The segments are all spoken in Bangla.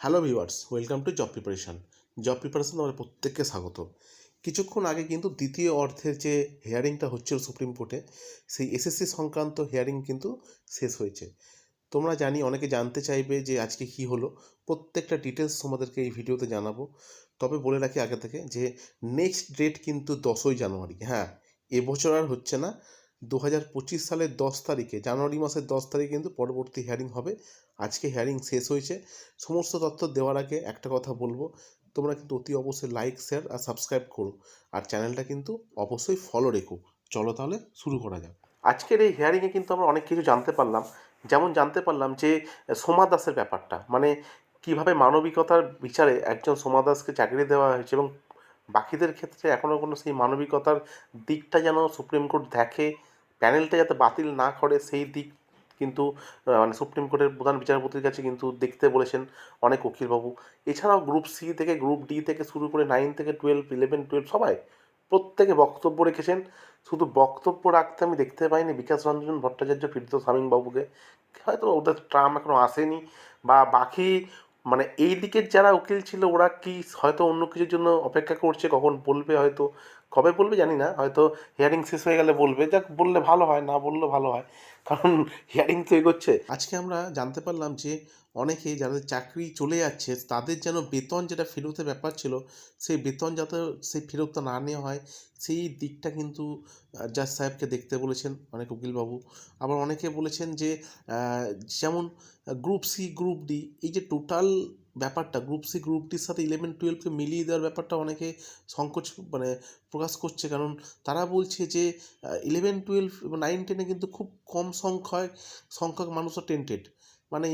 Hello viewers welcome to job preparation job preparation আমাদের প্রত্যেককে স্বাগত। কিছুক্ষণ আগে কিন্তু দ্বিতীয় অর্থের যে হিয়ারিংটা হচ্ছিল সুপ্রিম কোর্টে সেই এসএসসি সংক্রান্ত হিয়ারিং কিন্তু শেষ হয়েছে। তোমরা জানি, অনেকে জানতে চাইবে যে আজকে কি হলো। প্রত্যেকটা ডিটেলস তোমাদেরকে এই ভিডিওতে জানাব। তবে বলে রাখি আগে থেকে যে নেক্সট ডেট কিন্তু দশই জানুয়ারি। হ্যাঁ এবছর আর হচ্ছে না। দু হাজার পঁচিশ সালের দশ তারিখে, জানুয়ারি মাসের দশ তারিখে কিন্তু পরবর্তী হিয়ারিং হবে। আজকে হিয়ারিং শেষ হয়েছে। সমস্ত তথ্য দেওয়ার আগে একটা কথা বলব। তোমরা কিন্তু অতি অবশ্যই লাইক শেয়ার আর সাবস্ক্রাইব করো। আর চ্যানেলটা কিন্তু অবশ্যই ফলো রেখো। চলো তাহলে শুরু করা যাক। আজকের এই হিয়ারিংয়ে কিন্তু আমরা অনেক কিছু জানতে পারলাম। যেমন জানতে পারলাম যে, সোমা দাসের ব্যাপারটা মানে কীভাবে মানবিকতার বিচারে একজন সোমা দাসকে চাকরি দেওয়া হয়েছে এবং বাকিদের ক্ষেত্রে এখনও কোনো সেই মানবিকতার দিকটা যেন সুপ্রিম কোর্ট দেখে প্যানেলটা যাতে বাতিল না করে, সেই দিক কিন্তু মানে সুপ্রিম কোর্টের প্রধান বিচারপতির কাছে কিন্তু দেখতে বলেছেন অনেক উকিলবাবু। এছাড়াও গ্রুপ সি থেকে গ্রুপ ডি থেকে শুরু করে নাইন থেকে টুয়েলভ ইলেভেন টুয়েলভ সবাই প্রত্যেকে বক্তব্য রেখেছেন। শুধু বক্তব্য রাখতে আমি দেখতে পাইনি, বিকাশ রঞ্জন ভট্টাচার্য হামিম বাবুকে হয়তো ওদের ট্রাম এখনও আসেনি বা বাকি মানে এই দিকের যারা উকিল ছিল, ওরা কি হয়তো অন্য কিছুর জন্য অপেক্ষা করছে, কখন বলবে হয়তো কবে বলবে জানি না, হয়তো হিয়ারিং শেষ হয়ে গেলে বলবে। যাক, বললে ভালো হয়, না বললে ভালো হয়। কারণ হিয়ারিং তো এগোচ্ছে। আজকে আমরা জানতে পারলাম যে অনেকে যাদের চাকরি চলে যাচ্ছে, তাদের যেন বেতন যেটা ফেরতের ব্যাপার ছিল, সেই বেতন যাতে সেই ফেরতটা না নেওয়া হয়, সেই দিকটা কিন্তু জাজ সাহেবকে দেখতে বলেছেন অনেক উকিলবাবু। আবার অনেকে বলেছেন যে যেমন গ্রুপ সি গ্রুপ ডি এই যে টোটাল ব্যাপারটা গ্রুপ সি গ্রুপ ডির সাথে ইলেভেন টুয়েলভকে মিলিয়ে দেওয়ার ব্যাপারটা অনেকে সংকোচ মানে প্রকাশ করছে। কারণ তারা বলছে যে ইলেভেন টুয়েলভ নাইন টেনে কিন্তু খুব কম সংখ্যক সংখ্যক মানুষও টেন্টেড মানে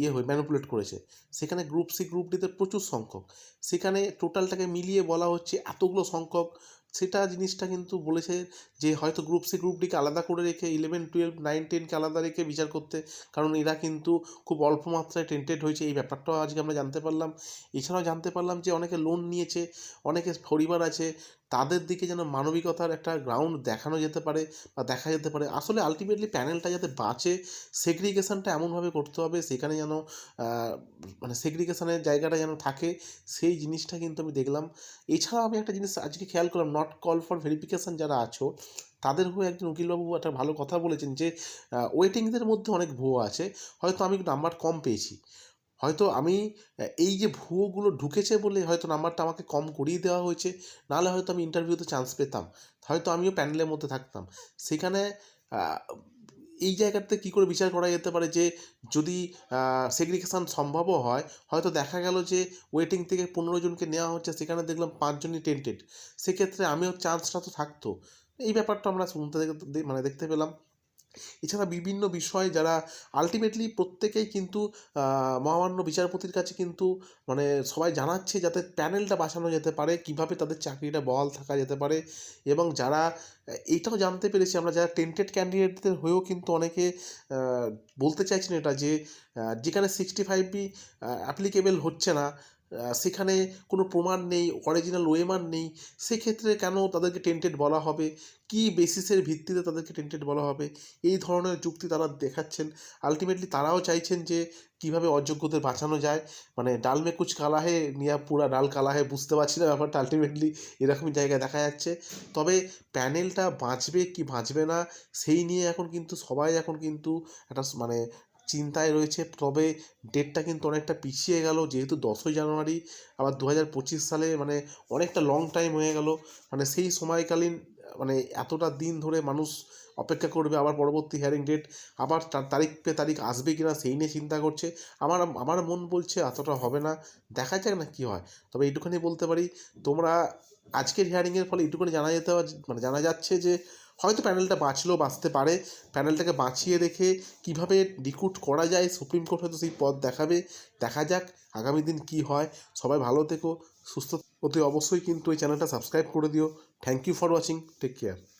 ইয়ে হয়ে ম্যানুপুলেট করেছে। সেখানে গ্রুপ সি গ্রুপ ডিতে প্রচুর সংখ্যক। সেখানে টোটালটাকে মিলিয়ে বলা হচ্ছে এতগুলো সংখ্যক সেটা জিনিসটা কিন্তু বলেছে যে হয়তো গ্রুপ সি গ্রুপ ডিকে আলাদা করে রেখে ইলেভেন টুয়েলভ নাইন টেনকে আলাদা রেখে বিচার করতে, কারণ এরা কিন্তু খুব অল্প মাত্রায় টেন্টেড হয়েছে। এই ব্যাপারটাও আজকে আমরা জানতে পারলাম। এছাড়াও জানতে পারলাম যে অনেকে লোন নিয়েছে, অনেকে পরিবার আছে, তাদের দিকে যেন মানবিকতার একটা গ্রাউন্ড দেখানো যেতে পারে বা দেখা যেতে পারে। আসলে আলটিমেটলি প্যানেলটা যাতে বাঁচে সেগ্রিগেশনটা এমনভাবে করতে হবে, সেখানে যেন মানে সেগ্রিগেশনের জায়গাটা যেন থাকে, সেই জিনিসটা কিন্তু আমি দেখলাম। এছাড়াও আমি একটা জিনিস আজকে খেয়াল করলাম নট কল ফর ভেরিফিকেশান যারা আছো, তাদের হয়ে একজন উকিলবাবু একটা ভালো কথা বলেছেন যে ওয়েটিংদের মধ্যে অনেক ভুয়ো আছে। হয়তো আমি নাম্বার কম পেয়েছি। হয়তো আমি এই যে ভুয়োগুলো ঢুকেছে বলে হয়তো নাম্বারটা আমাকে কম করিয়ে দেওয়া হয়েছে, নাহলে হয়তো আমি ইন্টারভিউতে চান্স পেতাম। হয়তো আমিও প্যানেলের মধ্যে থাকতাম। সেখানে এই জায়গাতে কী করে বিচার করা যেতে পারে যে যদি সেগ্রিগেশন সম্ভবও হয়, হয়তো দেখা গেল যে ওয়েটিং থেকে পনেরো জনকে নেওয়া হচ্ছে, সেখানে দেখলাম পাঁচজনই টেন্টেড সেক্ষেত্রে আমিও চান্সটা তো থাকতো। এই ব্যাপারটা আমরা শুনতে মানে দেখতে পেলাম। এছাড়া বিভিন্ন বিষয়ে যারা আলটিমেটলি প্রত্যেকেই কিন্তু মহামান্য বিচারপতির কাছে কিন্তু মানে সবাই জানাচ্ছে যাতে প্যানেলটা বাঁচানো যেতে পারে, কীভাবে তাদের চাকরিটা বহাল থাকা যেতে পারে এবং যারা, এটাও জানতে পেরেছি আমরা যারা টেন্টেড ক্যান্ডিডেটদের হয়েও কিন্তু অনেকে বলতে চাইছেন এটা যে যেখানে সিক্সটি ফাইভ বি অ্যাপ্লিকেবেল হচ্ছে না সেখানে কোনো প্রমাণ নেই অরিজিনাল ওয়েমার নেই, সেক্ষেত্রে কেন তাদেরকে টেন্টেড বলা হবে? কি বেসিসের ভিত্তিতে তাদেরকে টেন্টেড বলা হবে? এই ধরনের যুক্তি তারা দেখাচ্ছেন। আলটিমেটলি তারাও চাইছেন যে কীভাবে অযোগ্যদের বাঁচানো যায়। মানে ডাল মে কুচ কালা হে, নিয়া পুরা ডাল কালাহে বুঝতে পারছি না ব্যাপারটা। আলটিমেটলি এরকমই জায়গায় দেখা যাচ্ছে। তবে প্যানেলটা বাঁচবে কি বাঁচবে না, সেই নিয়ে এখন কিন্তু সবাই এখন কিন্তু একটা মানে চিন্তায় রয়েছে। তবে ডেটটা কিন্তু অনেকটা পিছিয়ে গেল। যেহেতু দশই জানুয়ারি, আবার দু হাজার পঁচিশ সালে মানে অনেকটা লং টাইম হয়ে গেল। মানে সেই সময়কালীন মানে এতটা দিন ধরে মানুষ অপেক্ষা করবে আবার পরবর্তী হিয়ারিং ডেট আবার তারিখ পে তারিখ আসবে কি না সেই নিয়ে চিন্তা করছে। আমার আমার মন বলছে এতটা হবে না, দেখা যাক না কি হয়। তবে এইটুখানি বলতে পারি, তোমরা আজকের হিয়ারিংয়ের ফলে এটুকুনি জানা যেতে মানে জানা যাচ্ছে যে হয়তো প্যানেলটা বাঁচলেও বাঁচতে পারে। প্যানেলটাকে বাঁচিয়ে রেখে কীভাবে রিক্রুট করা যায়, সুপ্রিম কোর্ট হয়তো সেই পথ দেখাবে। দেখা যাক আগামী দিন কি হয়। সবাই ভালো থেকো, সুস্থ অতি অবশ্যই কিন্তু এই চ্যানেলটা সাবস্ক্রাইব করে দিও। Thank you for watching take care